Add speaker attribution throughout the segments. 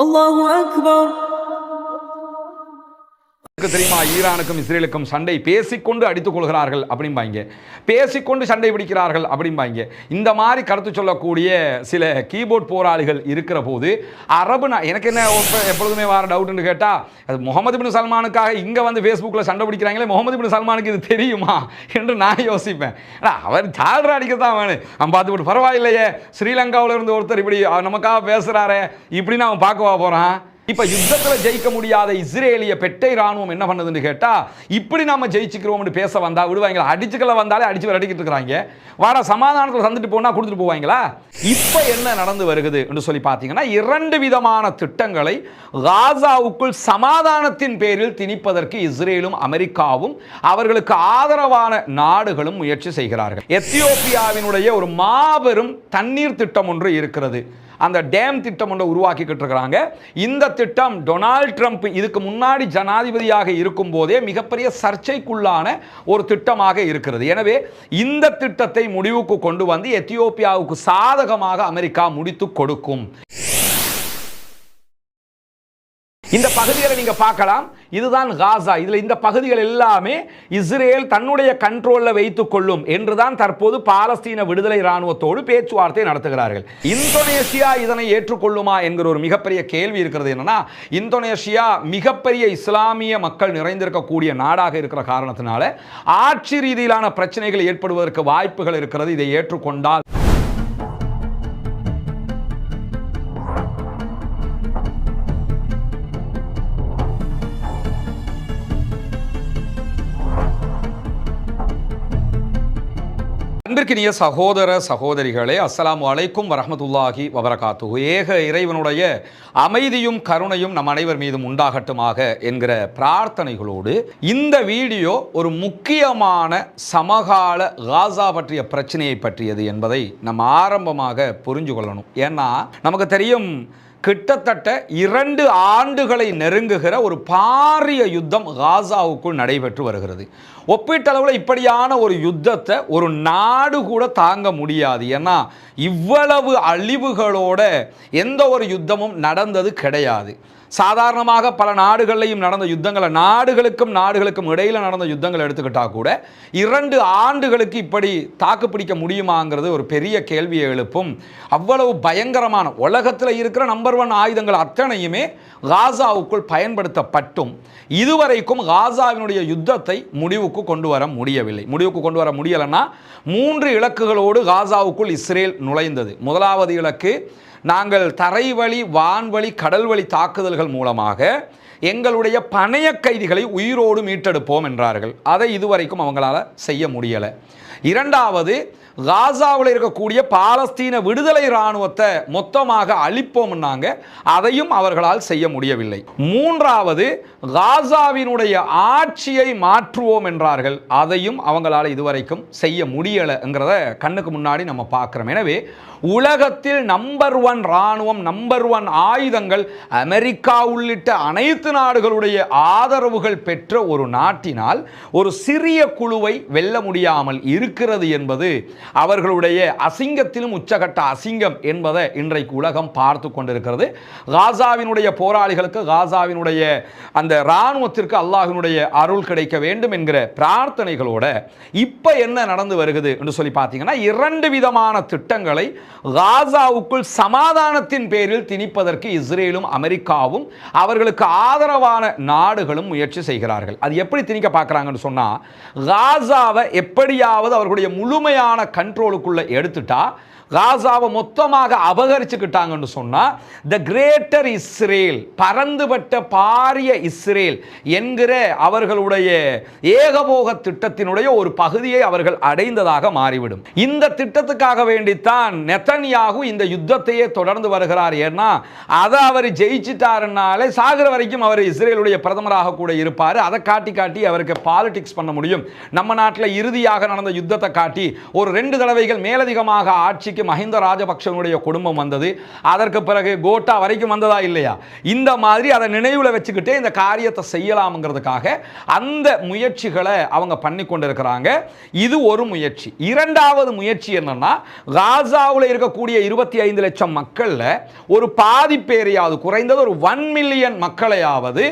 Speaker 1: الله أكبر
Speaker 2: தெரியுமா? ஈரானுக்கும் இஸ்ரேலுக்கும் சண்டை பேசிக்கொண்டு அடித்துக் கொள்கிறார்கள் அப்படிம்பாங்க. பேசிக்கொண்டு சண்டை பிடிக்கிறார்கள் அப்படிம்பாங்க. இந்த மாதிரி கருத்து சொல்லக்கூடிய சில கீபோர்ட் போராளிகள் இருக்கிற போது அரபு எனக்கு என்ன எப்பொழுதுமே வர டவுட்னு கேட்டா அது முகமது பின் சல்மானுக்காக இங்க வந்து ஃபேஸ்புக்கில் சண்டை பிடிக்கிறாங்களே முகமது பின் சல்மானுக்கு இது தெரியுமா? என்று நான் யோசிப்பேன். அவர் ஜாலரா அடிக்க தான் வேணும் அவன் பார்த்துட்டு பரவாயில்லையே ஸ்ரீலங்காவில் இருந்து ஒருத்தர் இப்படி நமக்காக பேசுகிறாரே இப்படின்னு அவன் பார்க்கவா போறான்? இப்ப யுத்தத்துல ஜெயிக்க முடியாத இஸ்ரேலிய பெட்டை ராணுவம் என்ன பண்ணுதுன்னு கேட்டா இப்படி நாம ஜெயிச்சுக்கிறோம்னு பேச வந்தா விடுவாங்களா? அடிச்சுக்கல வந்தாலே அடிச்சு விரட்டிக்கிட்டு இருக்கிறாங்க. வாட சமாதானத்தில் சந்திட்டு போனா கொடுத்துட்டு போவாங்களா? இப்ப என்ன நடந்து வருகிறது என்று சொல்லி பார்த்தீங்கன்னா இரண்டு விதமான திட்டங்களை காசாவுக்குள் சமாதானத்தின் பேரில் திணிப்பதற்கு இஸ்ரேலும் அமெரிக்காவும் அவர்களுக்கு ஆதரவான நாடுகளும் முயற்சி செய்கிறார்கள். எத்தியோப்பியாவினுடைய ஒரு மாபெரும் தண்ணீர் திட்டம் ஒன்று இருக்கிறது. அந்த டேம் திட்டம் ஒன்று உருவாக்கிக்கிட்டு இருக்கிறாங்க. இந்த திட்டம் டொனால்ட் ட்ரம்ப் இதுக்கு முன்னாடி ஜனாதிபதியாக இருக்கும் போதே மிகப்பெரிய சர்ச்சைக்குள்ளான ஒரு திட்டமாக இருக்கிறது. எனவே இந்த திட்டத்தை முடிவுக்கு கொண்டு வந்து எத்தியோப்பியாவுக்கு சாதகமாக அமெரிக்கா முடித்து கொடுக்கும். இந்த பகுதிகளை நீங்க பார்க்கலாம். இதுதான் காசா. இதுல இந்த பகுதிகள் எல்லாமே இஸ்ரேல் தன்னுடைய கண்ட்ரோல்ல வைத்துக் கொள்ளும் என்றுதான் தற்போது பாலஸ்தீன விடுதலை ராணுவத்தோடு பேச்சுவார்த்தை நடத்துகிறார்கள். இந்தோனேஷியா இதனை ஏற்றுக்கொள்ளுமா என்கிற ஒரு மிகப்பெரிய கேள்வி இருக்கிறது என்னன்னா இந்தோனேஷியா மிகப்பெரிய இஸ்லாமிய மக்கள் நிறைந்திருக்கக்கூடிய நாடாக இருக்கிற காரணத்தினால ஆட்சி ரீதியிலான பிரச்சனைகள் ஏற்படுவதற்கு வாய்ப்புகள் இருக்கிறது. இதை ஏற்றுக்கொண்டால் அன்பிற்கினிய சகோதர சகோதரிகளே அஸ்ஸலாமு அலைக்கும் வரஹ்மத்துல்லாஹி வபரகாத்து ஏக இறைவனுடைய அமைதியும் கருணையும் நம் அனைவர் மீதும் உண்டாகட்டுமாக என்கிற பிரார்த்தனைகளோடு இந்த வீடியோ ஒரு முக்கியமான சமகால காசா பற்றிய பிரச்சனையை பற்றியது என்பதை நம்ம ஆரம்பமாக புரிஞ்சு கொள்ளணும். ஏன்னா நமக்கு தெரியும் கிட்டத்தட்ட இரண்டு ஆண்டுகளை நெருங்குகிற ஒரு பாரிய யுத்தம் காசாவுக்குள் நடைபெற்று வருகிறது. ஒப்பீட்டளவில் இப்படியான ஒரு யுத்தத்தை ஒரு நாடு கூட தாங்க முடியாது. ஏன்னா இவ்வளவு அழிவுகளோட எந்த ஒரு யுத்தமும் நடந்தது கிடையாது. சாதாரணமாக பல நாடுகள்லையும் நடந்த யுத்தங்களை நாடுகளுக்கும் நாடுகளுக்கும் இடையில் நடந்த யுத்தங்களை எடுத்துக்கிட்டால் கூட இரண்டு ஆண்டுகளுக்கு இப்படி தாக்கு பிடிக்க முடியுமாங்கிறது ஒரு பெரிய கேள்வியை எழுப்பும். அவ்வளவு பயங்கரமான உலகத்தில் இருக்கிற நம்பர் ஒன் ஆயுதங்கள் அத்தனையுமே காசாவுக்குள் பயன்படுத்தப்பட்டும். இதுவரைக்கும் காசாவினுடைய யுத்தத்தை முடிவுக்கு கொண்டு வர முடியவில்லை. முடிவுக்கு கொண்டு வர முடியலைன்னா மூன்று இலக்குகளோடு காசாவுக்குள் இஸ்ரேல் நுழைந்தது. முதலாவது இலக்கு நாங்கள் தரைவழி வான்வழி கடல்வழி தாக்குதல்கள் மூலமாக எங்களுடைய பணைய கைதிகளை உயிரோடு மீட்டெடுப்போம் என்றார்கள். அதை இதுவரைக்கும் அவங்களால செய்ய முடியலை. இரண்டாவது காசாவில் இருக்கக்கூடிய பாலஸ்தீன விடுதலை இராணுவத்தை மொத்தமாக அழிப்போம்னாங்க. அதையும் அவர்களால் செய்ய முடியவில்லை. மூன்றாவது காசாவினுடைய ஆட்சியை மாற்றுவோம் என்றார்கள். அதையும் அவங்களால் இதுவரைக்கும் செய்ய முடியலைங்கிறத கண்ணுக்கு முன்னாடி நம்ம பார்க்குறோம். எனவே உலகத்தில் நம்பர் ஒன் இராணுவம் நம்பர் ஒன் ஆயுதங்கள் அமெரிக்கா உள்ளிட்ட அனைத்து நாடுகளுடைய ஆதரவுகள் பெற்ற ஒரு நாட்டினால் ஒரு சிறிய குழுவை வெல்ல முடியாமல் இருக்கிறது என்பது அவர்களுடைய அசிங்கத்திலும் உச்சகட்ட அசிங்கம் என்பதை இன்றைக்கு உலகம் பார்த்து கொண்டிருக்கிறது. காசாவினுடைய போராளிகளுக்கு காசாவினுடைய அந்த இராணுவத்திற்கு அல்லாஹினுடைய அருள் கிடைக்க வேண்டும் என்கிற பிரார்த்தனைகளோட இப்போ என்ன நடந்து வருகிறது என்று சொல்லி பார்த்தீங்கன்னா இரண்டு விதமான திட்டங்களை காசாவுக்குள் சமாதானத்தின் பேரில் திணிப்பதற்கு இஸ்ரேலும் அமெரிக்காவும் அவர்களுக்கு ஆதரவான நாடுகளும் முயற்சி செய்கிறார்கள். அது எப்படி திணிக்க பார்க்குறாங்கன்னு சொன்னால் காசாவை எப்படியாவது அவர்களுடைய முழுமையான கண்ட்ரோலுக்குள்ள எடுத்துட்டா காசாவை மொத்தமாக அபகரிச்சுக்கிட்டாங்கன்னு சொன்னா த கிரேட்டர் இஸ்ரேல் பரந்துபட்ட பாரிய இஸ்ரேல் என்கிற அவர்களுடைய ஏகபோக திட்டத்தினுடைய ஒரு பகுதியை அவர்கள் அடைந்ததாக மாறிவிடும். இந்த திட்டத்துக்காக வேண்டித்தான் நெத்தன்யாகு இந்த யுத்தத்தையே தொடர்ந்து வருகிறார். ஏன்னா அதை அவர் ஜெயிச்சிட்டாருனாலே சாகிற வரைக்கும் அவர் இஸ்ரேலுடைய பிரதமராக கூட இருப்பார். அதை காட்டி காட்டி அவருக்கு பாலிடிக்ஸ் பண்ண முடியும். நம்ம நாட்டில் இறுதியாக நடந்த யுத்தத்தை காட்டி ஒரு ரெண்டு தடவைகள் மேலதிகமாக ஆட்சிக்கு வரைக்கும் மஹிந்த ராஜபக்ஷனுடைய குடும்பம் வந்தது. அதற்கு பிறகு கோட்டா வரைக்கும் வந்ததா இல்லையா? இந்த மாதிரி அதை நினைவில் வச்சுக்கிட்டே இந்த காரியத்தை செய்யலாம்ங்கிறதுக்காக அந்த முயற்சிகளை அவங்க பண்ணி கொண்டிருக்கிறாங்க. இது ஒரு முயற்சி. இரண்டாவது முயற்சி என்னன்னா காசாவில் இருக்கக்கூடிய இருபத்தி ஐந்து லட்சம் மக்களில் ஒரு பாதி பேரையாவது குறைந்தது ஒரு ஒன் மில்லியன் மக்களையாவது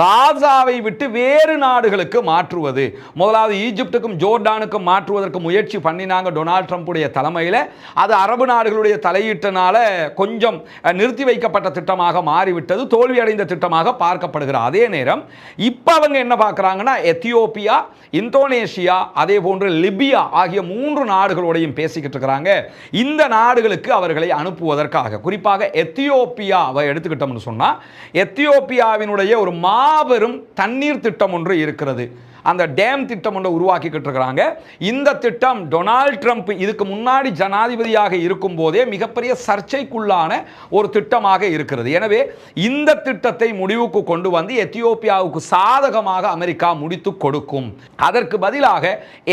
Speaker 2: காசாவை விட்டு வேறு நாடுகளுக்கு மாற்றுவது. முதலாவது ஈஜிப்டுக்கும் ஜோர்டானுக்கும் மாற்றுவதற்கு முயற்சி பண்ணினாங்க டொனால்ட் ட்ரம்ப்புடைய தலைமையில். அது அரபு நாடுகளுடைய தலையீட்டினால கொஞ்சம் நிறுத்தி வைக்கப்பட்ட திட்டமாக மாறிவிட்டது தோல்வியடைந்த திட்டமாக பார்க்கப்படுகிற அதே நேரம் இப்போ அவங்க என்ன பார்க்குறாங்கன்னா எத்தியோப்பியா இந்தோனேஷியா அதே போன்று லிபியா ஆகிய மூன்று நாடுகளோடையும் பேசிக்கிட்டு இருக்கிறாங்க. இந்த நாடுகளுக்கு அவர்களை அனுப்புவதற்காக. குறிப்பாக எத்தியோப்பியாவை எடுத்துக்கிட்டோம்னு சொன்னால் எத்தியோப்பியாவினுடைய ஒரு மாபெரும் தண்ணீர் திட்டம் ஒன்று இருக்கிறது. அந்த டேம் திட்டம் ஒன்று உருவாக்கிக்கிட்டு இருக்கிறாங்க. இந்த திட்டம் டொனால்ட் ட்ரம்ப் இதுக்கு முன்னாடி ஜனாதிபதியாக இருக்கும் போதே மிகப்பெரிய சர்ச்சைக்குள்ளான ஒரு திட்டமாக இருக்கிறது. எனவே இந்த திட்டத்தை முடிவுக்கு கொண்டு வந்து எத்தியோப்பியாவுக்கு சாதகமாக அமெரிக்கா முடித்து கொடுக்கும். அதற்கு பதிலாக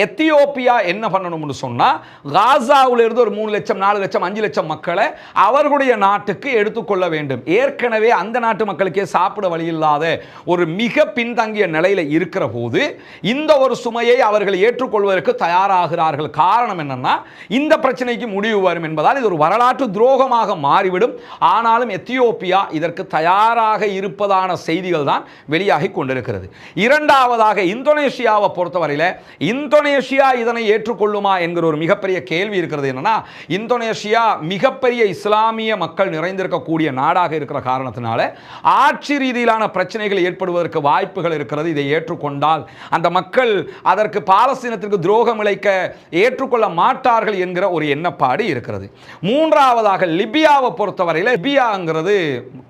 Speaker 2: எத்தியோப்பியா என்ன பண்ணணும்னு சொன்னால் காசாவில் இருந்து ஒரு மூணு லட்சம் நாலு லட்சம் அஞ்சு லட்சம் மக்களை அவர்களுடைய நாட்டுக்கு எடுத்துக்கொள்ள வேண்டும். ஏற்கனவே அந்த நாட்டு மக்களுக்கே சாப்பிட வழி இல்லாத ஒரு மிக பின்தங்கிய நிலையில் இருக்கிற போது இந்த ஒரு சுமையை அவர்கள் ஏற்றுக்கொள்வதற்கு தயாராகிறார்கள். காரணம் என்னன்னா இந்த பிரச்சனைக்கு முடிவு வரும் என்பதால் இது ஒரு வரலாற்று துரோகமாக மாறிவிடும். ஆனாலும் எத்தியோப்பியா இதற்கு தயாராக இருப்பதான செய்திகள் தான் வெளியாகி கொண்டிருக்கிறது. இரண்டாவதாக இந்தோனேஷியாவை பொறுத்தவரையில் இந்தோனேஷியா இதனை ஏற்றுக்கொள்ளுமா என்கிற ஒரு மிகப்பெரிய கேள்வி இருக்கிறது. என்னன்னா இந்தோனேஷியா மிகப்பெரிய இஸ்லாமிய மக்கள் நிறைந்திருக்கக்கூடிய நாடாக இருக்கிற காரணத்தினால ஆட்சி ரீதியிலான பிரச்சனைகள் ஏற்படுவதற்கு வாய்ப்புகள் இருக்கிறது. இதை ஏற்றுக்கொண்டால் அந்த மக்கள் அதற்கு பாலஸ்தீனத்திற்கு துரோகம் இழைக்க ஏற்றுக்கொள்ள மாட்டார்கள் என்கிற ஒரு எண்ணப்பாடு இருக்கிறது. மூன்றாவதாக லிபியாவை பொறுத்தவரையில் லிபியாங்கிறது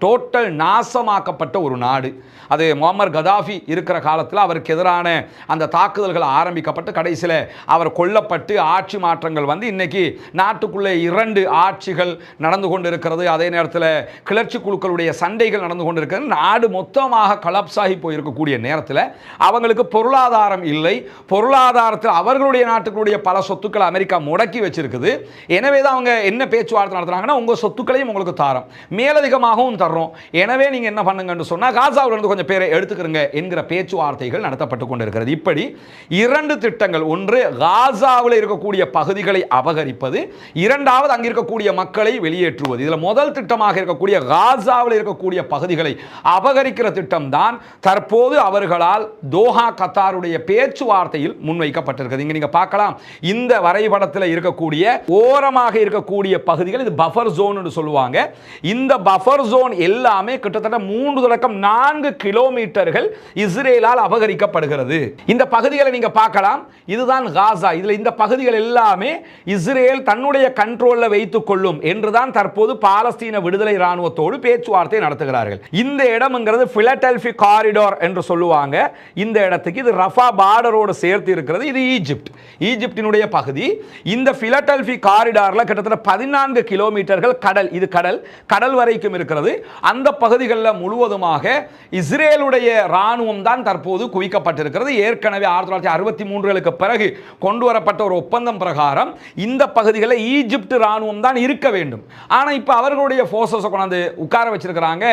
Speaker 2: டோட்டல் நாசமாக்கப்பட்ட ஒரு நாடு. அது முகமது கதாஃபி இருக்கிற காலத்தில் அவருக்கு எதிரான அந்த தாக்குதல்கள் ஆரம்பிக்கப்பட்டு கடைசியில் அவர் கொல்லப்பட்டு ஆட்சி மாற்றங்கள் வந்து இன்னைக்கு நாட்டுக்குள்ளே இரண்டு ஆட்சிகள் நடந்து கொண்டிருக்கிறது. அதே நேரத்தில் கிளர்ச்சி குழுக்களுடைய சண்டைகள் நடந்து கொண்டிருக்கிறது. நாடு மொத்தமாக கலப்ஸ் ஆகி போயிருக்கக்கூடிய நேரத்தில் அவங்களுக்கு பொருள் பொருளாதாரம் இல்லை. பொருளாதாரத்தில் அவர்களுடைய நாட்டுக்குடைய பல சொத்துக்களை அமெரிக்கா முடக்கி வச்சிருக்குது. எனவே தான் அவங்க என்ன பேச்சுவார்த்தை நடத்துறாங்கன்னா உங்கள் சொத்துக்களையும் உங்களுக்கு தாரோம். மேலதிகமாகவும் தர்றோம். எனவே நீங்கள் என்ன பண்ணுங்கன்னு சொன்னால் காசாவிலிருந்து கொஞ்சம் பேரை எடுத்துக்கிறங்க என்கிற பேச்சுவார்த்தைகள் நடத்தப்பட்டு கொண்டிருக்கிறது. இப்படி இரண்டு திட்டங்கள். ஒன்று காசாவில் இருக்கக்கூடிய பகுதிகளை அபகரிப்பது. இரண்டாவது அங்கே இருக்கக்கூடிய மக்களை வெளியேற்றுவது. இதில் முதல் திட்டமாக இருக்கக்கூடிய காசாவில் இருக்கக்கூடிய பகுதிகளை அபகரிக்கிற திட்டம் தான் தற்போது அவர்களால் தோஹா கத்தாருடைய பேச்சுவார்த்தையில் முன்வைக்கப்பட்டிருக்கிறது. இங்க நீங்க பார்க்கலாம். இந்த வரைபடத்தில் இருக்கக்கூடிய ஓரமாக இருக்கக்கூடிய பகுதிகள் இது பஃபர் ஜோன் சொல்லுவாங்க. இந்த பஃபர் ஜோன் எல்லாமே கிட்டத்தட்ட மூன்று தொடக்கம் நான்கு கிலோமீட்டர்கள் இஸ்ரேலால் அபகரிக்கப்படுகிறது. இந்த பகுதிகளை நீங்க பார்க்கலாம். இதுதான் காசா. இதுல இந்த பகுதிகள் எல்லாமே இஸ்ரேல் தன்னுடைய கண்ட்ரோல்ல வைத்துக் கொள்ளும் என்றுதான் தற்போது பாலஸ்தீன விடுதலை ராணுவத்தோடு பேச்சுவார்த்தை நடத்துகிறார்கள். இந்த இடம்ங்கிறது பிலடெல்பி காரிடோர் என்று சொல்லுவாங்க. இந்த இடத்துக்கு இது ரஃபா பார்டரோடு சேர்த்து இருக்கிறது. இது ஈஜிப்ட். ஈஜிப்டினுடைய பகுதி. இந்த பிலடெல்பி காரிடாரில் கிட்டத்தட்ட பதினான்கு கிலோமீட்டர்கள் கடல். இது கடல். கடல் வரைக்கும் இருக்கிறது. அந்த பகுதிகளில் முழுவதுமாக இஸ்ரேலுடைய இராணுவம் தான் தற்போது குவிக்கப்பட்டிருக்கிறது. ஏற்கனவே ஆயிரத்தி தொள்ளாயிரத்தி அறுபத்தி மூன்றுகளுக்கு பிறகு கொண்டு வரப்பட்ட ஒரு ஒப்பந்தம் பிரகாரம் இந்த பகுதிகளில் ஈஜிப்ட் இராணுவம் தான் இருக்க வேண்டும். ஆனால் இப்போ அவர்களுடைய ஃபோர்ஸஸை கொண்டாந்து உட்கார வச்சிருக்கிறாங்க.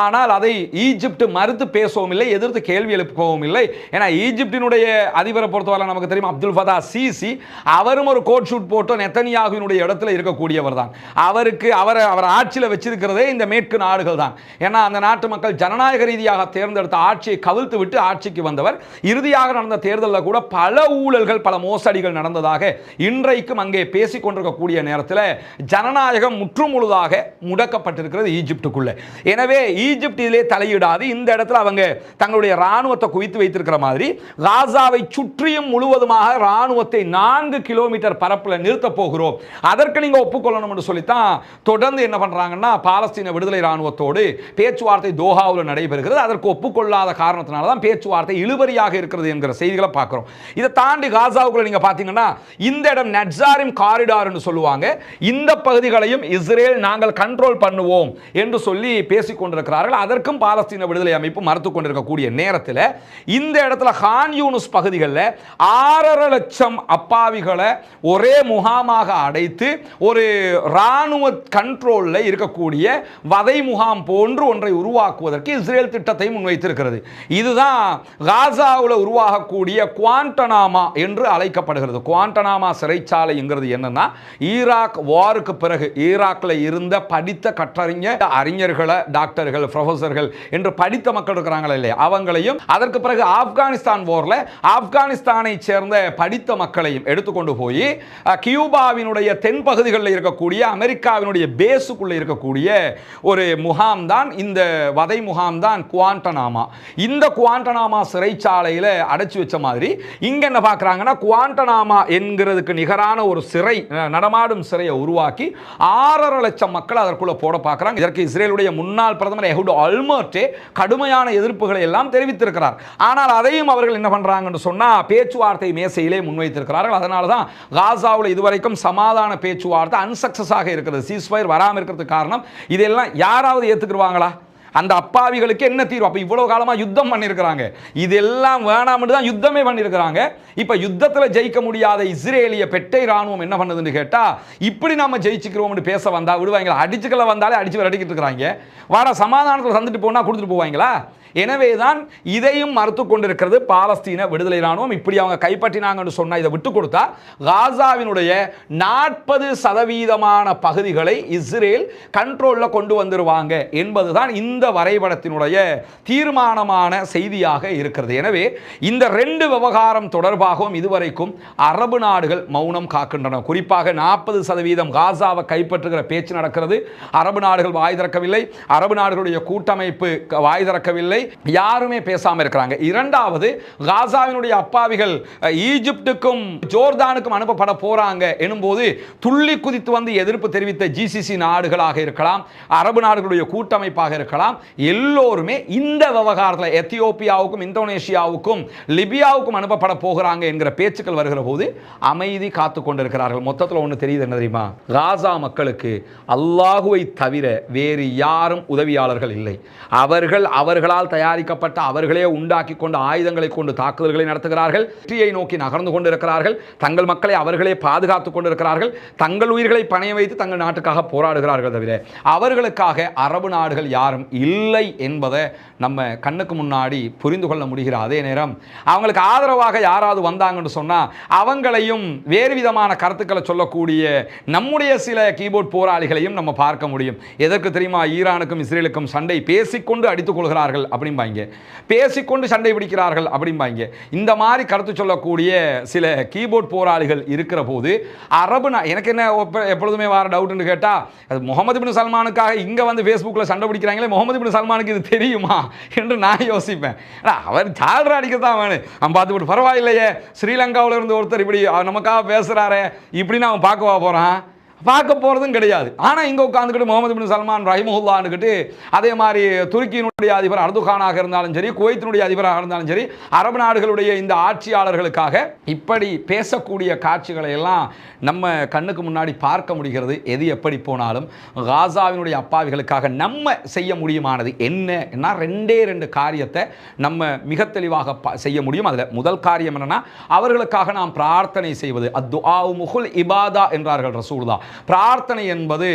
Speaker 2: ஆனால் அதை ஈஜிப்ட் மறுத்து பேசவும் இல்லை எதிர்த்து கேள்வி எழுப்பவும் இல்லை. ஏன்னா ஈஜிப்டினுடைய அதிபரை பொறுத்தவரை நமக்கு தெரியும் அப்துல் ஃபதா சிசி அவரும் ஒரு கோட் ஷூட் போட்டு நெத்தனியாகுவினுடைய இடத்துல இருக்கக்கூடியவர் தான். அவருக்கு அவரை அவர் ஆட்சியில் வச்சிருக்கிறதே இந்த மேற்கு நாடுகள் தான். ஏன்னா அந்த நாட்டு மக்கள் ஜனநாயக ரீதியாக தேர்ந்தெடுத்த ஆட்சியை கவிழ்த்து விட்டு ஆட்சிக்கு வந்தவர். இறுதியாக நடந்த தேர்தலில் கூட பல ஊழல்கள் பல மோசடிகள் நடந்ததாக இன்றைக்கும் அங்கே பேசிக் கொண்டிருக்கக்கூடிய நேரத்தில் ஜனநாயகம் முற்றுமுழுதாக முடக்கப்பட்டிருக்கிறது ஈஜிப்டுக்குள்ளே. எனவே ஈஜிப்ட் இதிலே தலையிடாது. இந்த இடத்துல அவங்க தங்களுடைய ராணுவத்தை குவித்து வைத்திருக்கிற மாதிரி காசாவை சுற்றியும் முழுவதுமாக ராணுவத்தை நான்கு கிலோமீட்டர் பரப்பில் நிறுத்தப் போகிறோம். அதற்கு நீங்க என்று சொல்லித்தான் தொடர்ந்து என்ன பண்றாங்கன்னா பாலஸ்தீன விடுதலை ராணுவத்தோடு பேச்சுவார்த்தை தோஹாவில் நடைபெறுகிறது. அதற்கு ஒப்புக்கொள்ளாத காரணத்தினால தான் பேச்சுவார்த்தை இழுபறியாக இருக்கிறது என்கிற செய்திகளை பார்க்குறோம். இதை தாண்டி காசாவுக்குள்ள நீங்க பார்த்தீங்கன்னா இந்த இடம் நட்சாரிம் காரிடார்னு சொல்லுவாங்க. இந்த பகுதிகளையும் இஸ்ரேல் நாங்கள் கண்ட்ரோல் பண்ணுவோம் என்று சொல்லி பேசிக்கொண்டிருக்கிறார்கள். அதற்கும் பாலஸ்தீன விடுதலை அமைப்பு மறுத்து கொண்டிருக்கக்கூடிய நேரத்தில் இந்த இடத்துல நேரத்தில் ஹான் யூனுஸ் பகுதிகளில் ஆறரை லட்சம் அப்பாவிகளை ஒரே முகாமாக அடைத்து ஒரு இராணுவ கண்ட்ரோலில் இருக்கக்கூடிய வதை முகாம் போன்று ஒன்றை உருவாக்குவதற்கு இஸ்ரேல் திட்டத்தை முன்வைத்திருக்கிறது. இதுதான் காசாவில் உருவாகக்கூடிய குவாண்டனாமா என்று அழைக்கப்படுகிறது. குவாண்டனாமா சிறைச்சாலைங்கிறது என்னன்னா ஈராக் வாருக்கு பிறகு ஈராக்கில் இருந்த படித்த கற்றறிஞர் அறிஞர்களை டாக்டர்கள் ப்ரொஃபஸர்கள் என்று படித்த மக்கள் இருக்கிறாங்களே இல்லையா? அவங்களையும் அதற்கு பிறகு ஆப்கான் ஆப்கானிஸ்தான் போரில் ஆப்கானிஸ்தானை சேர்ந்த படித்த மக்களையும் எடுத்துக்கொண்டு போய் கியூபாவினுடைய தென்பகுதிகளில் இருக்கக்கூடிய அமெரிக்காவினுடைய பேஸுக்குள்ளே இருக்கக்கூடிய ஒரு முகாம் தான் இந்த வதை முகாம் தான் குவாண்டனாமா. இந்த குவாண்டனாமா சிறைச்சாலையில் அடைச்சி வச்ச மாதிரி இங்கே என்ன பார்க்குறாங்கன்னா குவாண்டனாமா என்கிறதுக்கு நிகரான ஒரு சிறை நடமாடும் சிறையை உருவாக்கி ஆறரை லட்சம் மக்கள் அதற்குள்ளே போட பார்க்குறாங்க இதற்கு இஸ்ரேலுடைய முன்னாள் பிரதமர் எஹுட் அல்மர்டே கடுமையான எதிர்ப்புகளை எல்லாம் தெரிவித்திருக்கிறார். ஆனால் அதையும் அவர்கள் என்ன பண்றாங்கன்னு சொன்னா பேச்சுவார்த்தை மேசையிலே முன்வைத்திருக்கிறார்கள். அதனால தான் காசாவில் இதுவரைக்கும் சமாதான பேச்சுவார்த்தை அன்சக்சஸாக இருக்கிறது. சீஸ்ஃபயர் வராமல் இருக்கிறதுக்கு காரணம் இதெல்லாம் யாராவது ஏற்றுக்குருவாங்களா அந்த அப்பாவிகளுக்கு என்ன தீர்வு? அப்போ இவ்வளோ காலமாக யுத்தம் பண்ணியிருக்கிறாங்க இதெல்லாம் வேணாம்னு தான் யுத்தமே பண்ணியிருக்கிறாங்க இப்போ யுத்தத்தில் ஜெயிக்க முடியாத இஸ்ரேலிய பெட்டை ராணுவம் என்ன பண்ணுதுன்னு கேட்டால் இப்படி நம்ம ஜெயிச்சுக்கிறோம்னு பேச வந்தால் விடுவாங்களா? அடிச்சுக்கல வந்தாலே அடிச்சு விளையாடிக்கிட்டு இருக்கிறாங்க. வாட சமாதானத்தில் சந்திட்டு போனால் கொடுத்துட்டு போவாங்களா? எனவே தான் இதையும் மறுத்து கொண்டிருக்கிறது பாலஸ்தீன விடுதலை ராணுவம் இப்படி அவங்க கைப்பற்றினாங்கன்னு சொன்னால் இதை விட்டு கொடுத்தா காசாவினுடைய நாற்பது சதவீதமான பகுதிகளை இஸ்ரேல் கண்ட்ரோலில் கொண்டு வந்துருவாங்க என்பதுதான் இந்த இந்த வரைபடத்தினுடைய தீர்மானமான செய்தியாக இருக்கிறது. எனவே இந்த ரெண்டு விவகாரம் தொடர்பாகவும் இதுவரைக்கும் அரபு நாடுகள் மௌனம் காக்கின்றன. குறிப்பாக நாற்பது சதவீதம் காசாவை கைப்பற்றுகிற பேச்சு நடக்கிறது. அரபு நாடுகள் வாய் திறக்கவில்லை. அரபு நாடுகளுடைய கூட்டமைப்பு வாய் திறக்கவில்லை. யாருமே பேசாமல் இருக்கிறாங்க. இரண்டாவது காசாவினுடைய அப்பாவிகள் ஈஜிப்டுக்கும் ஜோர்தானுக்கும் அனுப்பப்பட போறாங்க எனும்போது துள்ளி குதித்து வந்து எதிர்ப்பு தெரிவித்த ஜிசிசி நாடுகளாக இருக்கலாம். அரபு நாடுகளுடைய கூட்டமைப்பாக இருக்கலாம். எல்லோருமே இந்த விவகாரத்தில் எத்தியோப்பியாவுக்கும் இந்தோனேஷியாவுக்கும் லிபியாவுக்கும் அனுப்பப்பட போகிறாங்க என்கிற பேச்சுக்கள் வருகிற போது அமைதி காத்து கொண்டிருக்கிறார்கள். மொத்தத்தில் ஒன்று தெரியுது என்ன தெரியுமா? காசா மக்களுக்கு அல்லாஹுவை தவிர வேறு யாரும் உதவியாளர்கள் இல்லை. அவர்கள் அவர்களால் தயாரிக்கப்பட்ட அவர்களே உண்டாக்கி கொண்ட ஆயுதங்களை கொண்டு தாக்குதல்களை நடத்துகிறார்கள். வெற்றியை நோக்கி நகர்ந்து கொண்டிருக்கிறார்கள். தங்கள் மக்களை அவர்களே பாதுகாத்துக் கொண்டிருக்கிறார்கள். தங்கள் உயிர்களை பணைய வைத்து தங்கள் நாட்டுக்காக போராடுகிறார்கள் தவிர அவர்களுக்காக அரபு நாடுகள் யாரும் இல்லை என்பதை நம்ம கண்ணுக்கு முன்னாடி புரிந்து கொள்ள முடிகிற அதே நேரம் அவங்களுக்கு ஆதரவாக யாராவது வந்தாங்கன்னு சொன்னா அவங்களையும் வேறு விதமான கருத்துக்களை சொல்லக்கூடிய நம்முடைய சில கீபோர்ட் போராளிகளையும் நம்ம பார்க்க முடியும். எதற்கு தெரியுமா? ஈரானுக்கும் இஸ்ரேலுக்கும் சண்டை பேசிக்கொண்டு அடித்துக் கொள்கிறார்கள் அப்படிம்பாங்க. பேசிக்கொண்டு சண்டை பிடிக்கிறார்கள் அப்படிம்பாங்க. இந்த மாதிரி கருத்து சொல்லக்கூடிய சில கீபோர்ட் போராளிகள் இருக்கிற போது அரபு எனக்கு என்ன எப்பொழுதுமே வர டவுட்னு கேட்டா அது முகமது பின் சல்மானுக்காக இங்க வந்து ஃபேஸ்புக்கில் சண்டை பிடிக்கிறாங்களே முகமது பின் சல்மானுக்கு இது தெரியுமா என்று நான் யோசிப்பேன். அவர் ஜாலரா அடிக்க தான் வேணும் அவன் பார்த்துட்டு பரவாயில்லையே ஸ்ரீலங்காவுல இருந்து ஒருத்தர் இப்படி நமக்காக பேசுறாரே இப்படின்னு அவன் பார்க்கவா போறான். பார்க்க போகிறதும் கிடையாது. ஆனால் இங்கே உட்காந்துக்கிட்டு முகமது பின் சல்மான் ரஹிமுல்லான்னுக்கிட்டு அதே மாதிரி துருக்கியினுடைய அதிபர் அர்துகானாக இருந்தாலும் சரி குவைத்தினுடைய அதிபராக இருந்தாலும் சரி அரபு நாடுகளுடைய இந்த ஆட்சியாளர்களுக்காக இப்படி பேசக்கூடிய காட்சிகளை எல்லாம் நம்ம கண்ணுக்கு முன்னாடி பார்க்க முடிகிறது. எது எப்படி போனாலும் காசாவினுடைய அப்பாவிகளுக்காக நம்ம செய்ய முடியுமானது என்னன்னா ரெண்டே ரெண்டு காரியத்தை நம்ம மிக தெளிவாக செய்ய முடியும். அதில் முதல் காரியம் என்னன்னா அவர்களுக்காக நாம் பிரார்த்தனை செய்வது. அத்துஆ முகுல் இபாதா என்றார்கள் ரசூல்தா பிரார்த்தனை என்பது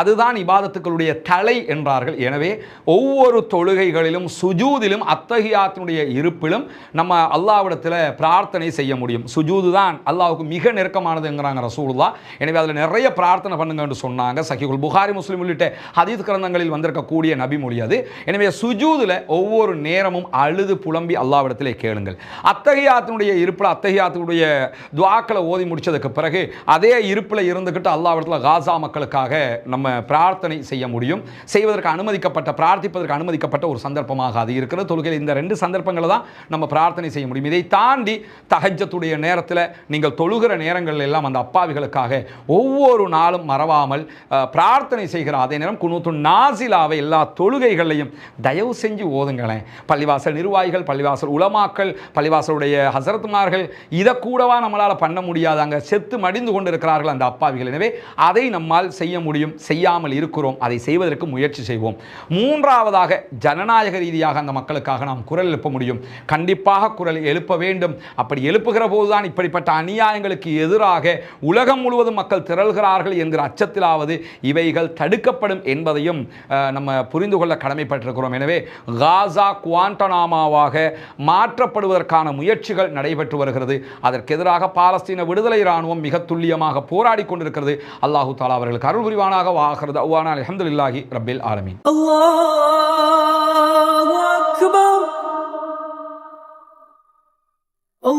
Speaker 2: அதுதான் இபாதத்துக்களுடைய தலை என்றார்கள். எனவே ஒவ்வொரு தொழில் தொழுகைகளிலும் சுஜூதிலும் அத்தகையாத்தினுடைய இருப்பிலும் நம்ம அல்லாவிடத்தில் பிரார்த்தனை செய்ய முடியும். சுஜூது தான் அல்லாவுக்கு மிக நெருக்கமானதுங்கிறாங்க ரசூலுல்லா எனவே அதில் நிறைய பிரார்த்தனை பண்ணுங்கன்னு சொன்னாங்க. சகிகுல் புகாரி முஸ்லீம் உள்ளிட்ட ஹதீத் கிரந்தங்களில் வந்திருக்கக்கூடிய நபி அது எனவே சுஜூதில் ஒவ்வொரு நேரமும் அழுது புலம்பி அல்லாவிடத்திலே கேளுங்கள். அத்தகையாத்தினுடைய இருப்பில் அத்தகையாத்தினுடைய துவாக்களை ஓதி முடித்ததுக்கு பிறகு அதே இருப்பில் இருந்துக்கிட்டு அல்லாவிடத்தில் காசா மக்களுக்காக நம்ம பிரார்த்தனை செய்ய முடியும். செய்வதற்கு அனுமதிக்கப்பட்ட பிரார்த்திப்பதற்கு அனுமதிக்கப்பட்ட ஒரு சந்தர்ப்பமாக அது இருக்கிறது. தொழுகையில் இந்த ரெண்டு சந்தர்ப்பங்களை தான் நம்ம பிரார்த்தனை செய்ய முடியும். இதை தாண்டி தகஜத்துடைய நேரத்தில் நீங்கள் தொழுகிற நேரங்கள் எல்லாம் அந்த அப்பாவிகளுக்காக ஒவ்வொரு நாளும் மறவாமல் பிரார்த்தனை செய்கிற அதே நேரம் குனூத்து நாசிலாவை எல்லா தொழுகைகளையும் தயவு செஞ்சு ஓதுங்களேன். பள்ளிவாசல் நிர்வாகிகள் பள்ளிவாசல் உலமாக்கள் பள்ளிவாசலுடைய ஹசரத்துமார்கள் இதை கூடவா நம்மளால் பண்ண முடியாது. அங்கே செத்து மடிந்து கொண்டு இருக்கிறார்கள் அந்த அப்பாவிகள். எனவே அதை நம்மால் செய்ய முடியும். செய்யாமல் இருக்கிறோம். அதை செய்வதற்கு முயற்சி செய்வோம். மூன்றாவதாக ஜ ஜனநாயக ரீதியாக அந்த மக்களுக்காக நாம் குரல் எழுப்ப முடியும். கண்டிப்பாக குரல் எழுப்ப வேண்டும். அப்படி எழுப்புகிற போதுதான் இப்படிப்பட்ட அநியாயங்களுக்கு எதிராக உலகம் முழுவதும் மக்கள் திரள்கிறார்கள் என்கிற அச்சத்திலாவது இவைகள் தடுக்கப்படும் என்பதையும் நம்ம புரிந்து கொள்ள கடமைப்பட்டிருக்கிறோம். எனவே காசா குவாண்டனாமாவாக மாற்றப்படுவதற்கான முயற்சிகள் நடைபெற்று வருகிறது. அதற்கு எதிராக பாலஸ்தீன விடுதலை இராணுவம் மிக துல்லியமாக போராடி கொண்டிருக்கிறது. அல்லாஹு தாலா அவர்கள் அருள் புரிவானாக. வாகிறது அவ்வானால் அஹமதுல்லாஹி ரபில் ஆலமின்.
Speaker 1: அல்லாஹ்!